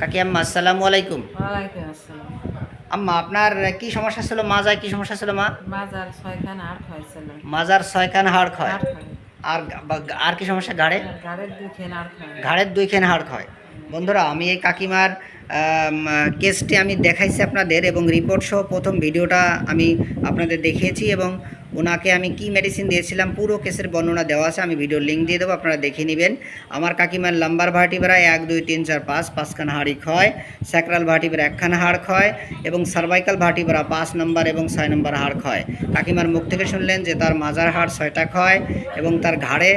কাকি আম্মা আসসালামু আলাইকুম। ওয়ালাইকুম আসসালাম। আম্মা আপনার কি সমস্যা ছিল? মাজায় কি সমস্যা ছিল মা? মাজার ছয়খান আর খাইছিল মাজার ছয়খান হাড় ক্ষয় আর আর কি সমস্যা ঘাড়ে? খাই ঘাড়ের দুইখান হাড় ক্ষয় বন্ধুরা আমি এই কাকিমার কেসটি আমি দেখাইছি আপনাদের এবং রিপোর্ট সহ প্রথম ভিডিওটা আমি আপনাদের দেখিয়েছি এবং ওনাকে আমি কি মেডিসিন দিয়েছিলাম, পুরো কেসের বর্ণনা দেওয়া আছে, আমি ভিডিওর লিঙ্ক দিয়ে দেবো, আপনারা দেখে নেবেন। আমার কাকিমার লাম্বার ভার্টিব্রা এক, দুই, তিন, চার, পাঁচ, পাঁচখান হাড়ি ক্ষয় স্যাক্রাল ভার্টিব্রা একখান হাড় ক্ষয় এবং সার্ভাইকাল ভার্টিব্রা পাঁচ নম্বর এবং ছয় নম্বর হাড় ক্ষয়। কাকিমার মুখ থেকে শুনলেন যে তার মাজার হাড় ছয়টা ক্ষয় এবং তার ঘাড়ে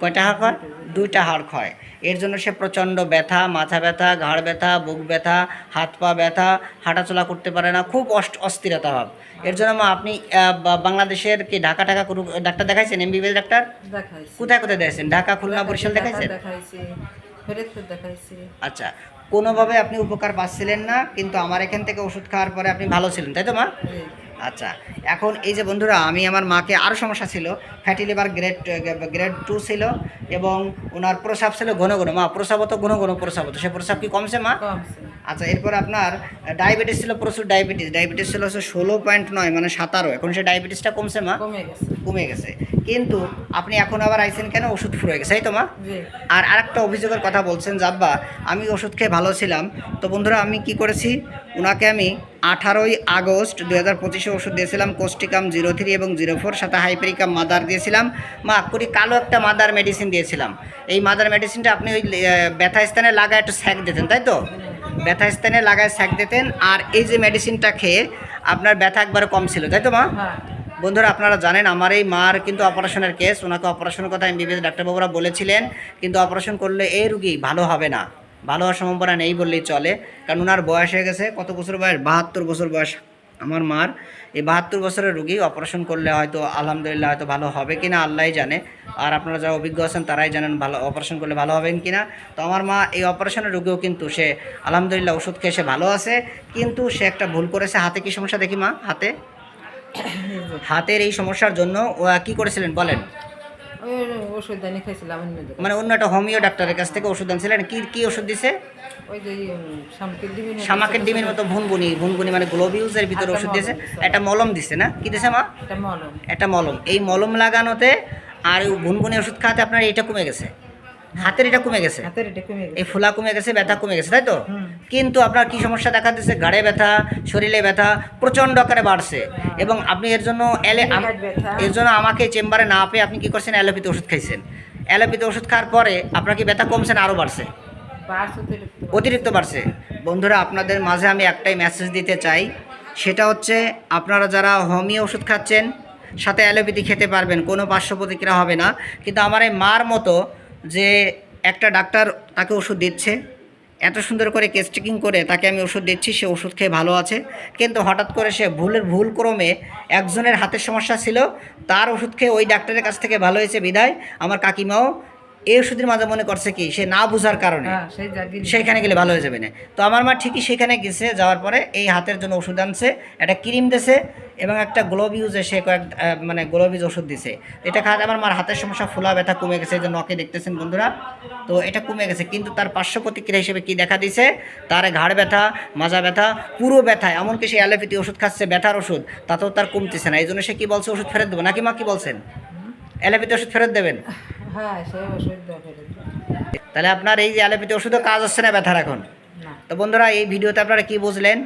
কয়টা হাড় ক্ষয়? দুইটা হাড় ক্ষয়। এর জন্য সে প্রচণ্ড ব্যথা, মাথা ব্যথা, ঘাড় ব্যথা, বুক ব্যথা, হাত পা ব্যথা, হাঁটাচলা করতে পারে না, খুব অস্থিরতা ভাব। এর জন্য আপনি বাংলাদেশের কি ঢাকা টাকা কোনো ডাক্তার দেখাইছেন? এমবিবিএস ডাক্তার? কোথায় কোথায় দেখাইছেন? ঢাকা খুলনা বরিশাল দেখাইছেন? আচ্ছা কোনোভাবে আপনি উপকার পাচ্ছিলেন না কিন্তু আমার এখান থেকে ওষুধ খাওয়ার পরে আপনি ভালো ছিলেন তাই তো মা। আচ্ছা এখন এই যে বন্ধুরা আমি আমার মাকে আরও সমস্যা ছিল। Fatty liver grade grade two ছিল এবং ওনার প্রসাব ছিল ঘন ঘন। মা প্রসাব তো ঘন ঘন প্রসাব হতো। সে প্রসাব কি কমছে মা? আচ্ছা এরপর আপনার ডায়াবেটিস ছিল প্রচুর ডায়াবেটিস ডায়াবেটিস ছিল ষোলো পয়েন্ট নয় মানে সাতারো। এখন সে ডায়াবেটিসটা কমছে মা? কমে গেছে। কমে গেছে। কিন্তু আপনি এখন আবার আইছেন কেন? ওষুধ ফুরে গেছে তাই তো মা? আর আরেকটা অভিযোগের কথা বলছেন জাব্বা আমি ওষুধ খেয়ে ভালো ছিলাম। তো বন্ধুরা আমি কি করেছি? ওনাকে আমি আঠারোই আগস্ট দু হাজার পঁচিশে ওষুধ দিয়েছিলাম কোস্টিকাম জিরো থ্রি এবং জিরো ফোর সাথে হাইপেরিকাম মাদার দিয়েছিলাম। মা করি কালো একটা মাদার মেডিসিন দিয়েছিলাম। এই মাদার মেডিসিনটা আপনি ওই ব্যথা স্থানে লাগায় একটু স্যাক দিতেন তাই তো? ব্যথা স্থানে লাগায় স্যাক দিতেন আর এই যে মেডিসিনটা খেয়ে আপনার ব্যথা একবারে কম ছিল তাই তো মা? হ্যাঁ। বন্ধুরা, আপনারা জানেন আমার এই মার কিন্তু অপারেশনের কেস, ওনাকে অপারেশনের কথা এমবিবিএস ডাক্তারবাবুরা বলেছিলেন, কিন্তু অপারেশন করলে এই রুগী ভালো হবে না। ভালো হওয়ার সম্ভাবনা নেই বললেই চলে, কারণ ওনার বয়স হয়ে গেছে, কত বছর বয়স? বাহাত্তর বছর বয়স আমার মার। এই বাহাত্তর বছরের রুগী অপারেশন করলে হয়তো, আলহামদুলিল্লাহ হয়তো ভালো হবে কিনা, আল্লাহই জানে। আর আপনারা যারা অভিজ্ঞ আছেন, তারাই জানেন ভালো, অপারেশন করলে ভালো হবেন কিনা। তো আমার মা এই অপারেশনের রুগীও কিন্তু সে, আলহামদুলিল্লাহ ওষুধ খেয়ে সে ভালো আছে, কিন্তু সে একটা ভুল করেছে। হাতে কি সমস্যা দেখি মা? হাতে? হাতের এই সমস্যার জন্য কি করেছিলেন বলেন? ওষুধ দানি খাইছিলাম মানে অন্য একটা হোমিও ডাক্তারের কাছ থেকে ওষুধ আনছিলেন। কি কি ওষুধ দিছে? ওই যে শামাকের ডিমের মতো ভুনভুনি ভুনভুনি মানে গ্লোবিউজের ভিতরে ওষুধ দিয়েছে একটা মলম দিছে না? কি দিছে মা? মলম। একটা মলম। এই মলম লাগানোতে আর এই ভুনভুনি ওষুধ খাওয়াতে আপনার এটা কমে গেছে? হাতের এটা কমে গেছে। হাতের এটা কমে এই ফোলা কমে গেছে ব্যথা কমে গেছে তাই তো? কিন্তু আপনার কি সমস্যা দেখা দিচ্ছে? ঘাড়ে ব্যথা শরীরে ব্যথা প্রচণ্ড আকারে বাড়ছে। এবং আপনি এর জন্য এলে। এর জন্য আমাকে চেম্বারে না পেয়ে আপনি কি করছেন? অ্যালোপ্যাথি ওষুধ খাইছেন। অ্যালোপ্যাথি ওষুধ খাওয়ার পরে আপনার কি ব্যথা কমছে না আরও বাড়ছে? অতিরিক্ত অতিরিক্ত বাড়ছে। বন্ধুরা আপনাদের মাঝে আমি একটাই মেসেজ দিতে চাই। সেটা হচ্ছে আপনারা যারা হোমিও ওষুধ খাচ্ছেন সাথে অ্যালোপ্যাথি খেতে পারবেন কোনো পার্শ্ব প্রতিক্রিয়া হবে না। কিন্তু আমার এই মার মতো যে একটা ডাক্তার তাকে ওষুধ দিচ্ছে, এত সুন্দর করে কেস চেকিং করে তাকে আমি ওষুধ দিচ্ছি, সে ওষুধ খেয়ে ভালো আছে। কিন্তু হঠাৎ করে সে ভুলের ভুল ক্রমে একজনের হাতের সমস্যা ছিল, তার ওষুধ খেয়ে ওই ডাক্তারের কাছ থেকে ভালো হয়েছে বিদায়। আমার কাকিমাও এই ওষুধের মাঝে মনে করছে কি সে না বোঝার কারণে হ্যাঁ সেইখানে গেলে ভালো হয়ে যাবে না। তো আমার মা ঠিকই সেখানে গেছে যাওয়ার পরে এই হাতের জন্য ওষুধ আনছে একটা ক্রিম দিছে এবং একটা গ্লোভ ইউজে সে কয়েক মানে গ্লোভ ইউজ ওষুধ দিছে। এটা খাওয়াতে আমার মার হাতের সমস্যা ফোলা ব্যথা কমে গেছে যে নখে দেখতেছেন বন্ধুরা। তো এটা কমে গেছে কিন্তু তার পার্শ্ব প্রতিক্রিয়া হিসেবে কি দেখা দিছে? তার ঘাড় ব্যথা মাজা ব্যথা পুরো ব্যথা এমনকি সে অ্যালোপ্যাথি ওষুধ খাচ্ছে ব্যথার ওষুধ তাতেও তার কমতেছে না। এই জন্য সে কি বলছে ওষুধ ফেরত দেবো? নাকি মা কি বলছেন? অ্যালোপ্যাথি ওষুধ ফেরত দেবেন? হ্যাঁ সেই ওষুধ। তাহলে আপনার এই যে অ্যালোপ্যাথি ওষুধও কাজ হচ্ছে না ব্যথার এখন? তো বন্ধুরা এই ভিডিওতে আপনারা কি বুঝলেন?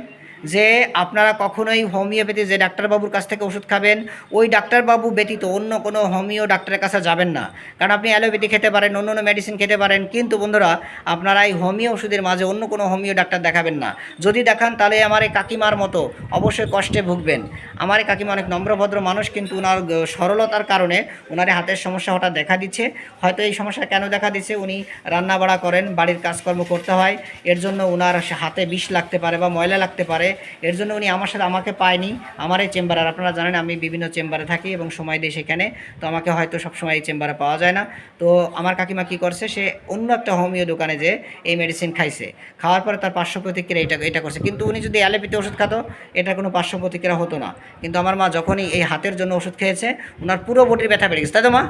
যে আপনারা কখনোই হোমিওপ্যাথি যে ডাক্তারবাবুর কাছ থেকে ওষুধ খাবেন, ওই ডাক্তারবাবু ব্যতীত অন্য কোনো হোমিও ডাক্তারের কাছে যাবেন না। কারণ আপনি অ্যালোপ্যাথি খেতে পারেন, অন্য অন্য মেডিসিন খেতে পারেন, কিন্তু বন্ধুরা, আপনারা এই হোমিও ওষুধের মাঝে অন্য কোনো হোমিও ডাক্তার দেখাবেন না। যদি দেখান, তাহলে আমার এই কাকিমার মতো অবশ্যই কষ্টে ভুগবেন। আমার এই কাকিমা অনেক নম্রভদ্র মানুষ, কিন্তু ওনার সরলতার কারণে ওনার হাতের সমস্যা হঠাৎ দেখা দিচ্ছে। হয়তো এই সমস্যা কেন দেখা দিচ্ছে? উনি রান্না বাড়া করেন, বাড়ির কাজকর্ম করতে হয়। এর জন্য ওনার হাতে বিষ লাগতে পারে বা ময়লা লাগতে পারে। এর জন্য উনি আমার সাথে আমাকে পায়নি, আমার এই চেম্বারে। আর আপনারা জানেন আমি বিভিন্ন চেম্বারে থাকি এবং সময় দিই সেখানে, তো আমাকে হয়তো সবসময় এই চেম্বারে পাওয়া যায় না। তো আমার কাকিমা কী করছে, সে অন্য একটা হোমিও দোকানে যে এই মেডিসিন খাইছে। খাওয়ার পরে তার পার্শ্ব প্রতিক্রিয়া এটা এটা করছে। কিন্তু উনি যদি অ্যালোপ্যাথি ওষুধ খাতো, এটার কোনো পার্শ্ব প্রতিক্রিয়া হতো না। কিন্তু আমার মা যখনই এই হাতের জন্য ওষুধ খেয়েছে ওনার পুরো বটির ব্যথা বেড়ে গেছে। তাই তো মা?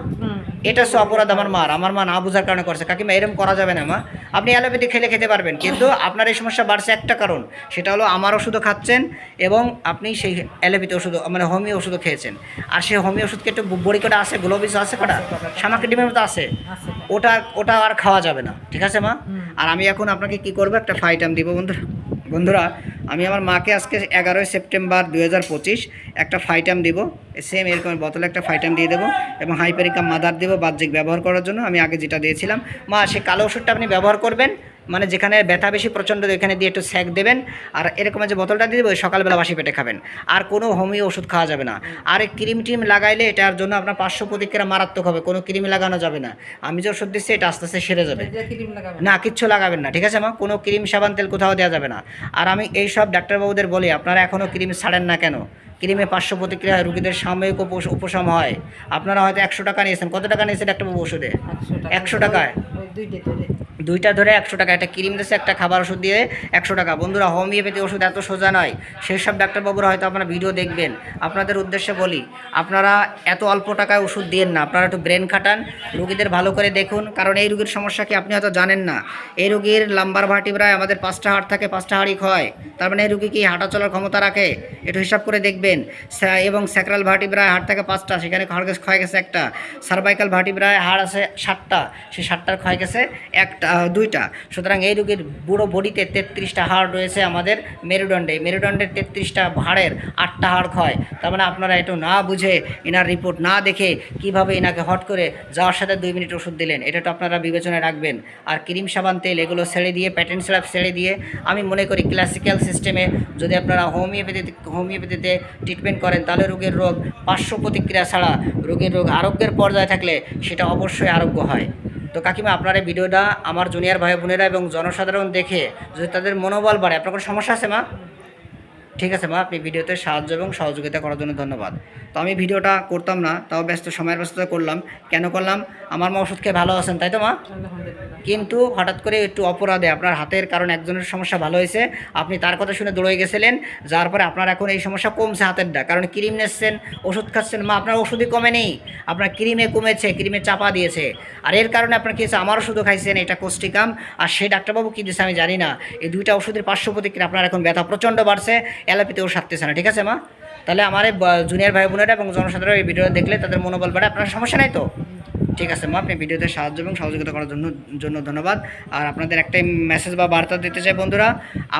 এটা হচ্ছে অপরাধ আমার মার আমার মা না বোঝার কারণে করছে। কাকিমা এরকম করা যাবে না মা। আপনি অ্যালোপ্যাথি খেলে খেতে পারবেন কিন্তু আপনার এই সমস্যা বাড়ছে একটা কারণ সেটা হলো আমার ওষুধও খাচ্ছেন এবং আপনি সেই অ্যালোপ্যাথি ওষুধ মানে হোমিও ওষুধও খেয়েছেন। আর সেই হোমিও ওষুধকে একটু বড়ি কটা আছে গ্লোবিস আছে কটা? সামাকে ডিমের মতো আছে। আছে ওটা ওটা আর খাওয়া যাবে না ঠিক আছে মা? আর আমি এখন আপনাকে কি করব একটা ফাইটাম দিব বন্ধুরা। বন্ধুরা আমি আমার মাকে আজকে এগারোই সেপ্টেম্বর দু হাজার পঁচিশ একটা ফাইটাম দিব। সেম এরকম বোতলে একটা ফাইটাম দিয়ে দেবো এবং হাইপেরিকাম মাদার দেবো বাহ্যিক ব্যবহার করার জন্য। আমি আগে যেটা দিয়েছিলাম। মা, সে কালো ওষুধটা আপনি ব্যবহার করবেন। মানে যেখানে ব্যথা বেশি প্রচণ্ড এখানে দিয়ে একটু স্যাক দেবেন। আর এরকম যে বোতলটা দিয়ে দেবো ওই সকালবেলা বাসি পেটে খাবেন। আর কোনো হোমিও ওষুধ খাওয়া যাবে না। আর এই ক্রিম টিম লাগাইলে এটার জন্য আপনার পার্শ্ব প্রতিক্রিয়া মারাত্মক হবে। কোনো ক্রিম লাগানো যাবে না। আমি যে ওষুধ দিচ্ছি এটা আস্তে আস্তে সেরে যাবে। না কিচ্ছু লাগাবেন না ঠিক আছে মা? কোনো ক্রিম সাবান তেল কোথাও দেওয়া যাবে না। আর আমি এই সব ডাক্তারবাবুদের বলি আপনারা এখনও ক্রিম ছাড়েন না কেন? ক্রিমে পার্শ্ব প্রতিক্রিয়া হয় রুগীদের সাময়িক উপশম হয়। আপনারা হয়তো একশো টাকা নিয়েছেন। কত টাকা নিয়েছেন ডাক্তারবাবু ওষুধে? একশো টাকায়? দুইটা ধরে একশো টাকা, একটা ক্রিম দিচ্ছে একটা খাবার ওষুধ দিয়ে একশো টাকা। বন্ধুরা, হোমিওপ্যাথি ওষুধ এত সোজা নয়। সেই সব ডাক্তারবাবুরা হয়তো আপনারা ভিডিও দেখবেন। আপনাদের উদ্দেশ্যে বলি, আপনারা এত অল্প টাকায় ওষুধ দিয়েন না। আপনারা একটু ব্রেন খাটান, রুগীদের ভালো করে দেখুন। কারণ এই রুগীর সমস্যা কি আপনি হয়তো জানেন না। এই রুগীর লাম্বার ভাটিপ্রায় আমাদের পাঁচটা হাড় থাকে, পাঁচটা হাড়ই ক্ষয়। তার মানে এই রুগী কি হাঁটা চলার ক্ষমতা রাখে? একটু হিসাব করে দেখবেন। এবং স্যাক্রাল ভাটিপ্রায় হাড় থাকে পাঁচটা, সেখানে হাড় ক্ষয় গেছে একটা। সার্ভাইকাল ভাটিপ্রায় হাড় আছে সাতটা। সেই সাতটার ক্ষয় গেছে একটা। দুইটা। সুতরাং এই রোগীর বুড়ো বডিতে তেত্রিশটা হাড় রয়েছে আমাদের মেরুদণ্ডে। মেরুদণ্ডের তেত্রিশটা হাড়ের আটটা হাড় ক্ষয়। তার মানে আপনারা একটু না বুঝে এনার রিপোর্ট না দেখে কীভাবে এনাকে হট করে যাওয়ার সাথে দুই মিনিট ওষুধ দিলেন, এটা তো আপনারা বিবেচনায় রাখবেন। আর ক্রিম, সাবান, তেল এগুলো ছেড়ে দিয়ে প্যাটেন্ট সিরাপ ছেড়ে দিয়ে, আমি মনে করি ক্লাসিক্যাল সিস্টেমে যদি আপনারা হোমিওপ্যাথি হোমিওপ্যাথিতে ট্রিটমেন্ট করেন, তাহলে রোগের রোগ পার্শ্ব প্রতিক্রিয়া ছাড়া রোগের রোগ আরোগ্যের পর্যায়ে থাকলে সেটা অবশ্যই আরোগ্য হয়। তো কাকিমা, আপনার এই ভিডিওটা আমার জুনিয়র ভাই বোনেরা এবং জনসাধারণ দেখে যদি তাদের মনোবল বাড়ে, আপনার কোনো সমস্যা আছে, মা? ঠিক আছে মা আপনি ভিডিওতে সাহায্য এবং সহযোগিতা করার জন্য ধন্যবাদ। তো আমি ভিডিওটা করতাম না তাও ব্যস্ত সময়ের ব্যস্ততা করলাম। কেন করলাম? আমার মা ওষুধ খেয়ে ভালো আছেন তাই তো মা? কিন্তু হঠাৎ করে একটু অপরাধে আপনার হাতের কারণ একজনের সমস্যা ভালো হয়েছে আপনি তার কথা শুনে দৌড়ে গেছিলেন যার পরে আপনার এখন এই সমস্যা কমছে হাতের ডা কারণ ক্রিম নিচ্ছেন ওষুধ খাচ্ছেন মা আপনার ওষুধই কমে নেই। আপনার ক্রিমে কমেছে ক্রিমে চাপা দিয়েছে। আর এর কারণে আপনার কি হয়েছে? আমার ওষুধও খাইছেন এটা কোষ্টিকাম আর সেই ডাক্তারবাবু কী দিয়েছে আমি জানি না। এই দুইটা ওষুধের পার্শ্ব প্রতিক্রিয়া আপনার এখন ব্যথা প্রচণ্ড বাড়ছে। অ্যালোপ্যাথিও সারতেছে না, ঠিক আছে মা? তাহলে আমার জুনিয়র ভাই বোনেরা এবং জনসাধারণ এই ভিডিও দেখলে তাদের মনোবল বাড়ে। আপনার সমস্যা নাই তো? ঠিক আছে, মা। আপনি ভিডিওতে সাহায্য এবং সহযোগিতা করার জন্য জন্য ধন্যবাদ। আর আপনাদের একটাই মেসেজ বা বার্তা দিতে চাই, বন্ধুরা,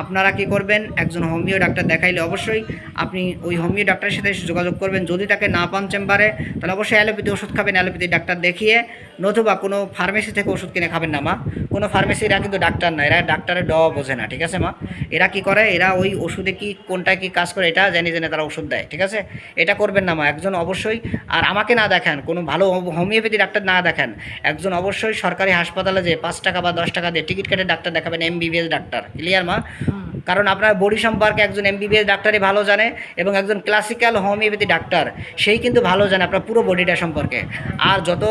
আপনারা কি করবেন? একজন হোমিও ডাক্তার দেখাইলে অবশ্যই আপনি ওই হোমিও ডাক্তারের সাথে যোগাযোগ করবেন। যদি তাকে না পান চেম্বারে, তাহলে অবশ্যই অ্যালোপ্যাথি ওষুধ খাবেন, অ্যালোপ্যাথি ডাক্তার দেখিয়ে, নতুবা কোনো ফার্মেসি থেকে ওষুধ কিনে খাবেন না, মা। কোনো ফার্মেসি এরা কিন্তু ডাক্তার না, এরা ডাক্তারের ড বোঝে না, ঠিক আছে, মা? এরা কি করে? এরা ওই ওষুধে কি কোনটা কি কাজ করে, এটা জেনে জেনে তারা ওষুধ দেয়, ঠিক আছে? এটা করবেন না, মা। একজন অবশ্যই, আর আমাকে না দেখান, কোনো ভালো হোমিওপ্যাথি ডাক্তার না দেখেন। একজন অবশ্যই সরকারি হাসপাতালে যে পাঁচ টাকা বা দশ টাকা দিয়ে টিকিট কেটে ডাক্তার দেখাবেন এমবিবিএস ডাক্তার। ক্লিয়ার মা? কারণ আপনার বডি সম্পর্কে একজন এমবিবিএস ডাক্তারই ভালো জানে এবং একজন ক্লাসিক্যাল হোমিওপ্যাথি ডাক্তার সেই কিন্তু ভালো জানে আপনার পুরো বডিটা সম্পর্কে। আর যত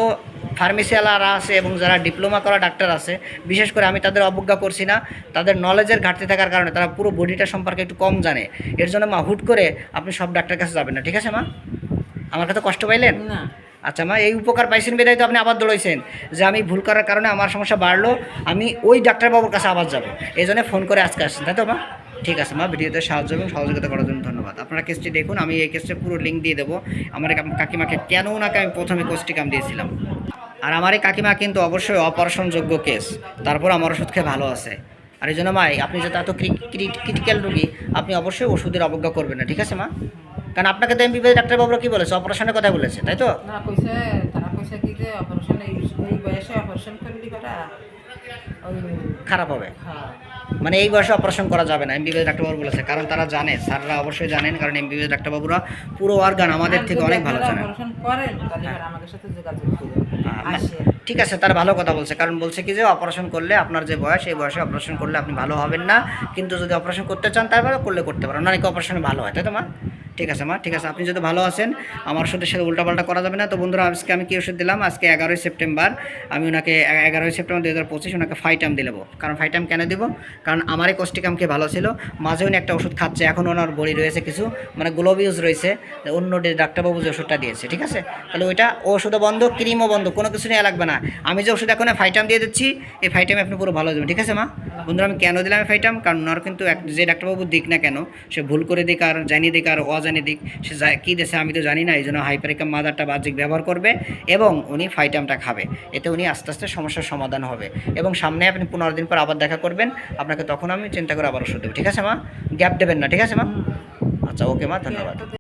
ফার্মেসিওয়ালারা আছে এবং যারা ডিপ্লোমা করা ডাক্তার আছে বিশেষ করে আমি তাদের অবজ্ঞা করছি না তাদের নলেজের ঘাটতি থাকার কারণে তারা পুরো বডিটা সম্পর্কে একটু কম জানে। এর জন্য মা হুট করে আপনি সব ডাক্তারের কাছে যাবেন না ঠিক আছে মা? আমার কাছে কষ্ট পাইলেন? না। আচ্ছা মা, এই উপকার পাইছেন বেদায় তো আপনি আবার দৌড়াইছেন। যে আমি ভুল করার কারণে আমার সমস্যা বাড়লো, আমি ওই ডাক্তারবাবুর কাছে আবার যাব। এই জন্য ফোন করে আজকে আসছেন, তাই তো, মা? ঠিক আছে, মা, ভিডিওতে সাহায্য এবং সহযোগিতা করার জন্য ধন্যবাদ। আপনারা কেসটি দেখুন, আমি এই কেসটির পুরো লিঙ্ক দিয়ে দেবো। আমার কাকিমাকে কেন ওনাকে আমি প্রথমে কোষ্টি কাম দিয়েছিলাম? আর আমার এই কাকিমা কিন্তু অবশ্যই অপারেশনযোগ্য কেস। তারপর আমার ওষুধ খেয়ে ভালো আছে। আর এই জন্য, মা আপনি যেহেতু এত ক্রিটিক্যাল রুগী, আপনি অবশ্যই ওষুধের অবজ্ঞা করবেন না, ঠিক আছে, মা? কারণ আপনাকে তো এমবিবিএস ডাক্তারবাবুরা কী বলেছে? অপারেশনের কথা বলেছে তাই তো? না কইছে তারা কইছে কি যে অপারেশন এই বয়সে অপারেশন করলি খারাপ হবে? হ্যাঁ। মানে এই বয়সে অপারেশন করা যাবে না এমবিবিএস ডাক্তারবাবু বলেছে। কারণ তারা জানে স্যাররা অবশ্যই জানেন কারণ এমবিবিএস ডাক্তারবাবুরা পুরো অর্গান আমাদের থেকে অনেক ভালো জানেন। আসে ঠিক আছে তার ভালো কথা বলছে। কারণ বলছে কি যে অপারেশন করলে আপনার যে বয়স এই বয়সে অপারেশন করলে আপনি ভালো হবেন না। কিন্তু যদি অপারেশন করতে চান তারপরে করলে করতে পারেন। অনেকে অপারেশন ভালো হয় তাই তো মা? ঠিক আছে মা। ঠিক আছে আপনি যদি ভালো আছেন আমার ওষুধের সাথে উল্টাপাল্টা করা যাবে না। তো বন্ধুরা আজকে আমি কি ওষুধ দিলাম? আজকে এগারোই সেপ্টেম্বর। আমি ওনাকে এগারোই সেপ্টেম্বর দু হাজার পঁচিশ ওনাকে ফাইটাম দিলাম কারণ ফাইটাম কেন দিব? কারণ আমারই কোষ্টিকামকে ভালো ছিল। মাঝে উনি একটা ওষুধ খাচ্ছে এখন ওনার বড়ি রয়েছে কিছু মানে গ্লোবিউজ রয়েছে। অন্য ডে- ডাক্তারবাবু যে ওষুধটা দিয়েছে ঠিক আছে? তাহলে ওইটা ওষুধও বন্ধ ক্রিমও বন্ধ কোনো কিছু নেওয়া লাগবে না। আমি যে ওষুধ এখন ফাইটাম দিয়ে দিচ্ছি এই ফাইটামে আপনি পুরো ভালো হয়ে যাবেন ঠিক আছে মা? বন্ধুরা আমি কেন দিলাম ফাইটাম কারণ ওনার কিন্তু এক যে ডাক্তারবাবু দিক না কেন সে ভুল করে দিক আর জানিয়ে দিক আর অজানিয়ে দিক সে কী দেশে আমি তো জানি না এই জন্য হাইপারিকাম মাদারটা বাহ্যিক ব্যবহার করবে এবং উনি ফাইটামটা খাবে। এতে উনি আস্তে আস্তে সমস্যার সমাধান হবে। এবং সামনে আপনি পনেরো দিন পর আবার দেখা করবেন আপনাকে তখন আমি চিন্তা করে আবার ওষুধ দেবো। ঠিক আছে মা? গ্যাপ দেবেন না ঠিক আছে মা? আচ্ছা ওকে মা ধন্যবাদ।